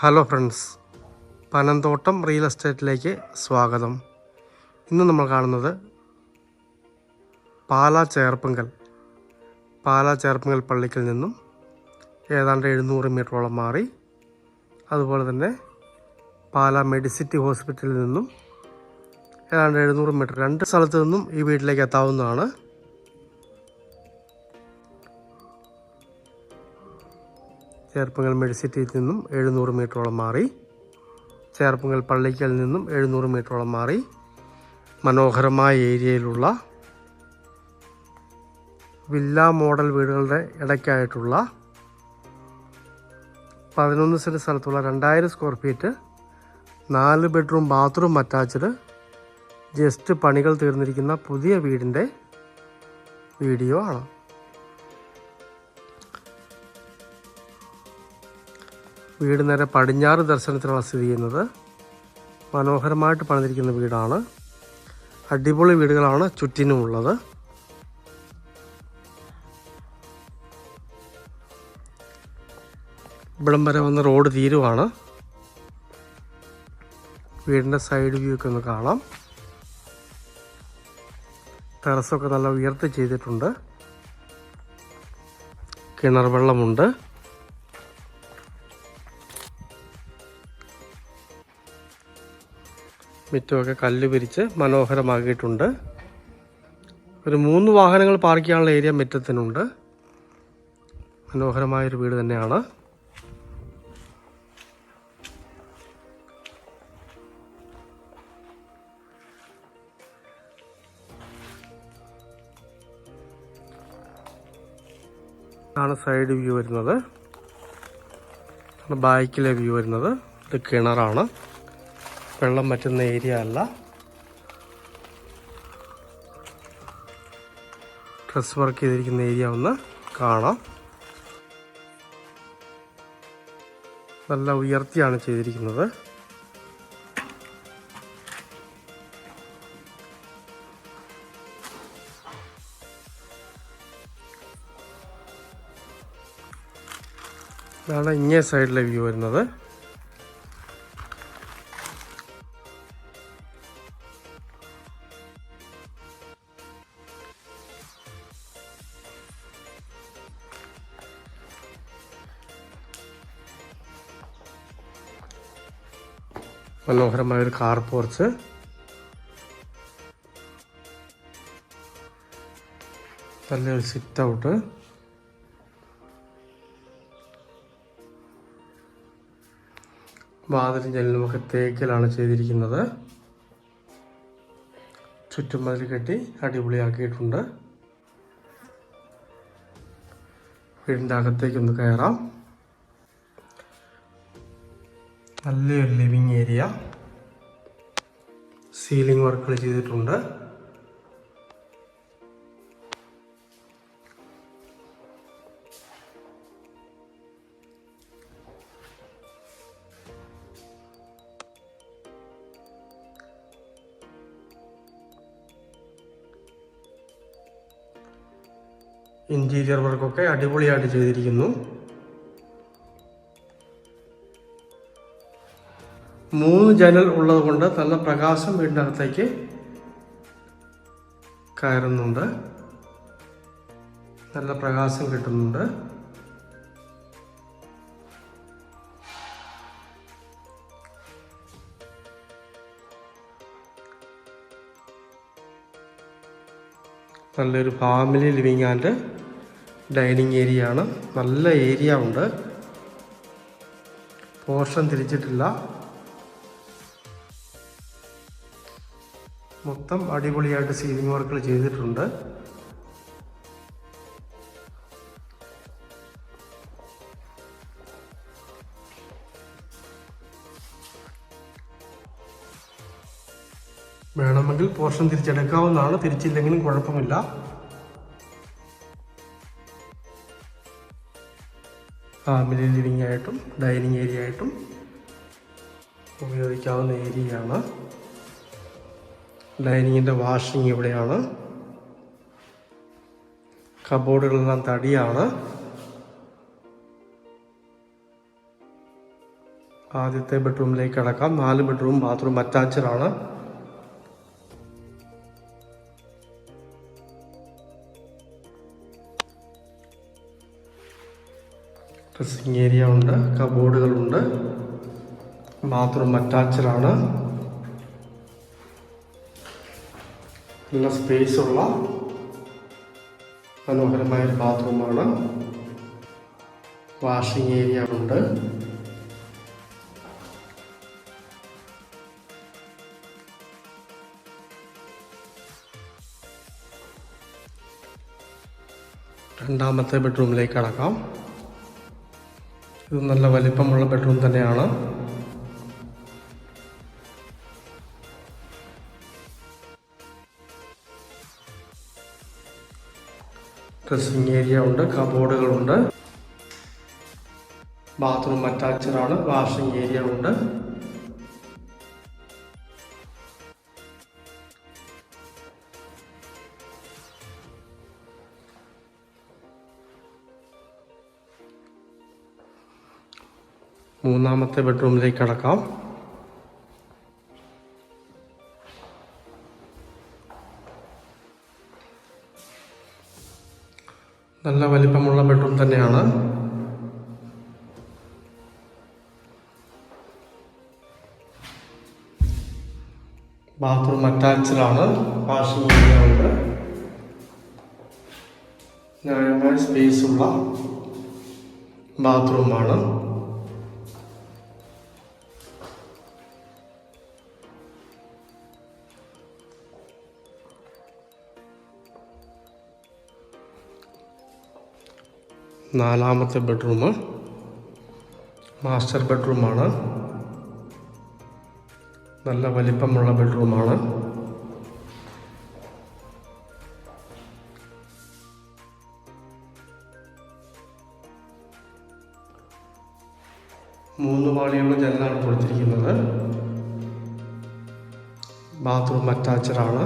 Hello friends Panamthottam real എസ്റ്റേറ്റിലേക്ക് സ്വാഗതം. ഇന്ന് നമ്മൾ കാണുന്നത് പാലാ ചേർപ്പങ്കൽ. പാലാ ചേർപ്പങ്കൽ പള്ളിക്കൽ നിന്നും ഏതാണ്ട് എഴുന്നൂറ് മീറ്ററോളം മാറി. അതുപോലെ തന്നെ പാലാ മെഡിസിറ്റി ഹോസ്പിറ്റലിൽ നിന്നും ഏതാണ്ട് എഴുന്നൂറ് മീറ്റർ രണ്ട് സ്ഥലത്തു നിന്നും ഈ വീട്ടിലേക്ക് എത്താവുന്നതാണ്. ചേർപ്പങ്കൽ മെഡിസിറ്റിയിൽ നിന്നും എഴുന്നൂറ് മീറ്ററോളം മാറി. ചേർപ്പുങ്കൽ പള്ളിക്കൽ നിന്നും എഴുന്നൂറ് മീറ്ററോളം മാറി. മനോഹരമായ ഏരിയയിലുള്ള വില്ല മോഡൽ വീടുകളുടെ ഇടയ്ക്കായിട്ടുള്ള പതിനൊന്ന് സെന്റ് സ്ഥലത്തുള്ള രണ്ടായിരം സ്ക്വയർ ഫീറ്റ് നാല് ബെഡ്റൂം ബാത്റൂം അറ്റാച്ച്ഡ് ജസ്റ്റ് പണികൾ തീർന്നിരിക്കുന്ന പുതിയ വീടിന്റെ വീഡിയോ ആണ്. വീട് നേരെ പടിഞ്ഞാറ് ദർശനത്തിനാണ് സ്ഥിതി ചെയ്യുന്നത്. മനോഹരമായിട്ട് പണിതിരിക്കുന്ന വീടാണ്. അടിപൊളി വീടുകളാണ് ചുറ്റിനുമുള്ളത്. ഇവിടം വരെ വന്ന റോഡ് തീരുവാണ്. വീടിന്റെ സൈഡ് വ്യൂ ഒക്കെ ഒന്ന് കാണാം. ടെറസൊക്കെ നല്ല ഉയർത്തി ചെയ്തിട്ടുണ്ട്. കിണർ വെള്ളമുണ്ട്. മുറ്റമൊക്കെ കല്ല് പിരിച്ച് മനോഹരമാക്കിയിട്ടുണ്ട്. ഒരു മൂന്ന് വാഹനങ്ങൾ പാർക്ക് ചെയ്യാനുള്ള ഏരിയ മിറ്റത്തിനുണ്ട്. മനോഹരമായൊരു വീട് തന്നെയാണ്. ആണ് സൈഡ് വ്യൂ വരുന്നത്. ബാക്കിലെ വ്യൂ വരുന്നത്. ഇത് കിണറാണ്. വെള്ളം പറ്റുന്ന ഏരിയ അല്ല. ഡ്രസ് വർക്ക് ചെയ്തിരിക്കുന്ന ഏരിയ ഒന്ന് കാണാം. നല്ല ഉയർത്തിയാണ് ചെയ്തിരിക്കുന്നത്. ഇതാണ് ഇങ്ങേ സൈഡിലെ വ്യൂ വരുന്നത്. മനോഹരമായ ഒരു കാർ പോർച്ച്. നല്ലൊരു സിറ്റ് ഔട്ട് വാതിലും ജനലുമൊക്കെ തേക്കിലാണ് ചെയ്തിരിക്കുന്നത്. ചുറ്റും മതിൽ കെട്ടി അടിപൊളിയാക്കിയിട്ടുണ്ട്. വീടിന്റെ അകത്തേക്കൊന്ന് കയറാം. നല്ലൊരു ലിവിങ് ഏരിയ. സീലിംഗ് വർക്കുകൾ ചെയ്തിട്ടുണ്ട്. ഇന്റീരിയർ വർക്കൊക്കെ അടിപൊളിയായിട്ട് ചെയ്തിരിക്കുന്നു. മൂന്ന് ജനൽ ഉള്ളത് കൊണ്ട് നല്ല പ്രകാശം വീടിന്റെ അകത്തേക്ക് കയറുന്നുണ്ട്. നല്ല പ്രകാശം കിട്ടുന്നുണ്ട്. നല്ലൊരു family living and dining area ആണ് നല്ല ഏരിയ ഉണ്ട്. പോർഷൻ തിരിച്ചിട്ടില്ല. മൊത്തം അടിപൊളിയായിട്ട് സീലിംഗ് വർക്കുകൾ ചെയ്തിട്ടുണ്ട്. വേണമെങ്കിൽ പോർഷൻ തിരിച്ചെടുക്കാവുന്നതാണ്. തിരിച്ചില്ലെങ്കിലും കുഴപ്പമില്ല. ഫാമിലി ലിവിംഗ് ആയിട്ടും ഡൈനിങ് ഏരിയ ആയിട്ടും ഉപയോഗിക്കാവുന്ന ഏരിയയാണ് ഡൈനിങ്ങിന്റെ വാഷിംഗ് ഇവിടെയാണ്. കബോർഡുകളെല്ലാം തടിയാണ്. ആദ്യത്തെ ബെഡ്റൂമിലേക്ക് കിടക്കാം. നാല് ബെഡ്റൂം ബാത്റൂം അറ്റാച്ച്ഡ് ആണ് ഡ്രസ്സിങ് ഏരിയ ഉണ്ട് കബോർഡുകളുണ്ട്. ബാത്റൂം അറ്റാച്ച്ഡ് നല്ല സ്പേസുള്ള ഉള്ള മനോഹരമായ ബാത്റൂമാണ്. വാഷിംഗ് ഏരിയ ഉണ്ട്. രണ്ടാമത്തെ ബെഡ്റൂമിലേക്ക് കടക്കാം. ഇത് നല്ല വലിപ്പമുള്ള ബെഡ്റൂം തന്നെയാണ്. ഡ്രസ്സിങ് ഏരിയ ഉണ്ട് കബോർഡുകളുണ്ട്. ബാത്റൂം അറ്റാച്ച്ഡ് ആണ് വാഷിംഗ് ഏരിയ ഉണ്ട് മൂന്നാമത്തെ ബെഡ്റൂമിലേക്ക് കടക്കാം. നല്ല വലിപ്പമുള്ള ബെഡ്റൂം തന്നെയാണ്. ബാത്റൂം അറ്റാച്ച്ഡ് ആണ് വാഷിംഗ് ഏരിയ ന്യായമായ സ്പേസ് ഉള്ള ബാത്റൂമാണ്. നാലാമത്തെ ബെഡ്റൂം മാസ്റ്റർ ബെഡ്റൂമാണ് നല്ല വലിപ്പമുള്ള ബെഡ്റൂമാണ് മൂന്ന് പാളിയുള്ള ജനലാണ് കൊടുത്തിരിക്കുന്നത്. ബാത്റൂം അറ്റാച്ചഡാണ്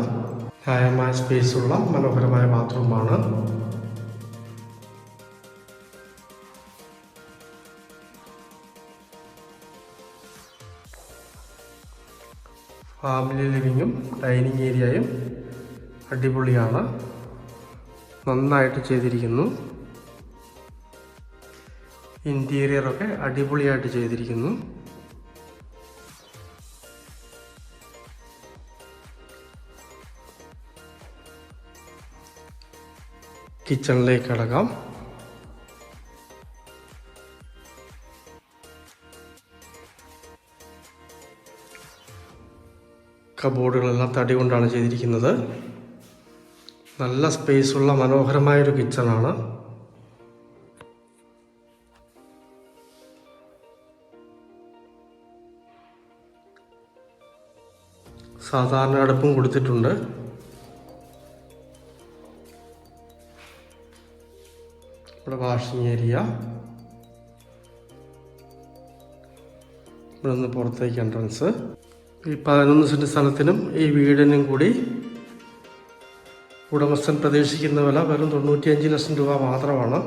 ന്യായമായ സ്പേസുള്ള മനോഹരമായ ബാത്റൂമാണ് ഫാമിലി ലിവിങ്ങും ഡൈനിങ് ഏരിയയും അടിപൊളിയാണ്. നന്നായിട്ട് ചെയ്തിരിക്കുന്നു. ഇന്റീരിയറൊക്കെ അടിപൊളിയായിട്ട് ചെയ്തിരിക്കുന്നു. കിച്ചണിലേക്ക് കടക്കാം കബോർഡുകളെല്ലാം തടി കൊണ്ടാണ് ചെയ്തിരിക്കുന്നത്. നല്ല സ്പേസുള്ള മനോഹരമായൊരു കിച്ചണാണ്. സാധാരണ അടുപ്പും കൊടുത്തിട്ടുണ്ട്. ഇവിടെ വാഷിംഗ് ഏരിയ. ഇവിടെ നിന്ന് പുറത്തേക്ക് എൻട്രൻസ്. ഈ പതിനൊന്ന് സെന്റ് സ്ഥലത്തിനും ഈ വീടിനും കൂടി ഉടമസ്ഥൻ പ്രതീക്ഷിക്കുന്ന വില വെറും തൊണ്ണൂറ്റിയഞ്ച് ലക്ഷം രൂപ മാത്രമാണ്.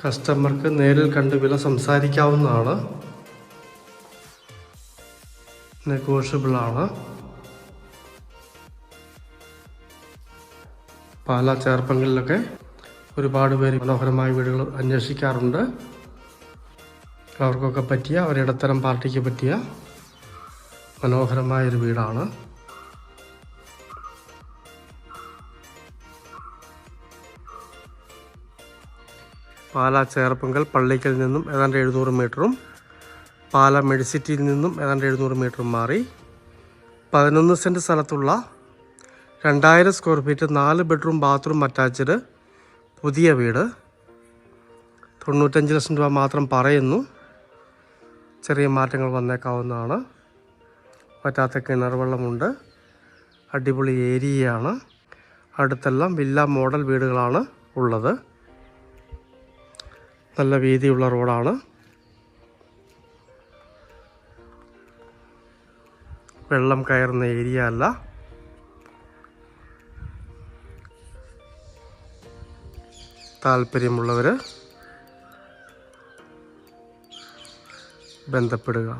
കസ്റ്റമർക്ക് നേരിൽ കണ്ട് വില സംസാരിക്കാവുന്നതാണ്. നെഗോഷ്യബിൾ ആണ്. പാലാ ചേർപ്പങ്ങളിലൊക്കെ ഒരുപാട് പേര് മനോഹരമായ വീടുകൾ അന്വേഷിക്കാറുണ്ട്. അവർക്കൊക്കെ പറ്റിയ ഒരിടത്തരം പാർട്ടിക്ക് പറ്റിയ മനോഹരമായൊരു വീടാണ്. പാലാ ചേർപ്പങ്കൽ പള്ളിക്കൽ നിന്നും ഏതാണ്ട് എഴുന്നൂറ് മീറ്ററും പാല മെഡിസിറ്റിയിൽ നിന്നും ഏതാണ്ട് എഴുന്നൂറ് മീറ്ററും മാറി. പതിനൊന്ന് സെന്റ് സ്ഥലത്തുള്ള രണ്ടായിരം സ്ക്വയർ ഫീറ്റ് നാല് ബെഡ്റൂം ബാത്റൂം അറ്റാച്ച്ഡ് പുതിയ വീട്. തൊണ്ണൂറ്റഞ്ച് ലക്ഷം രൂപ മാത്രം പറയുന്നു. ചെറിയ മാറ്റങ്ങൾ വന്നേക്കാവുന്നതാണ്. പറ്റാത്ത കിണർ വെള്ളമുണ്ട്. അടിപൊളി ഏരിയയാണ്. അടുത്തെല്ലാം വില്ല മോഡൽ വീടുകളാണ് ഉള്ളത്. നല്ല വീതിയുള്ള റോഡാണ്. വെള്ളം കയറുന്ന ഏരിയ അല്ല. താല്പര്യമുള്ളവർ ബന്ധപ്പെടുക.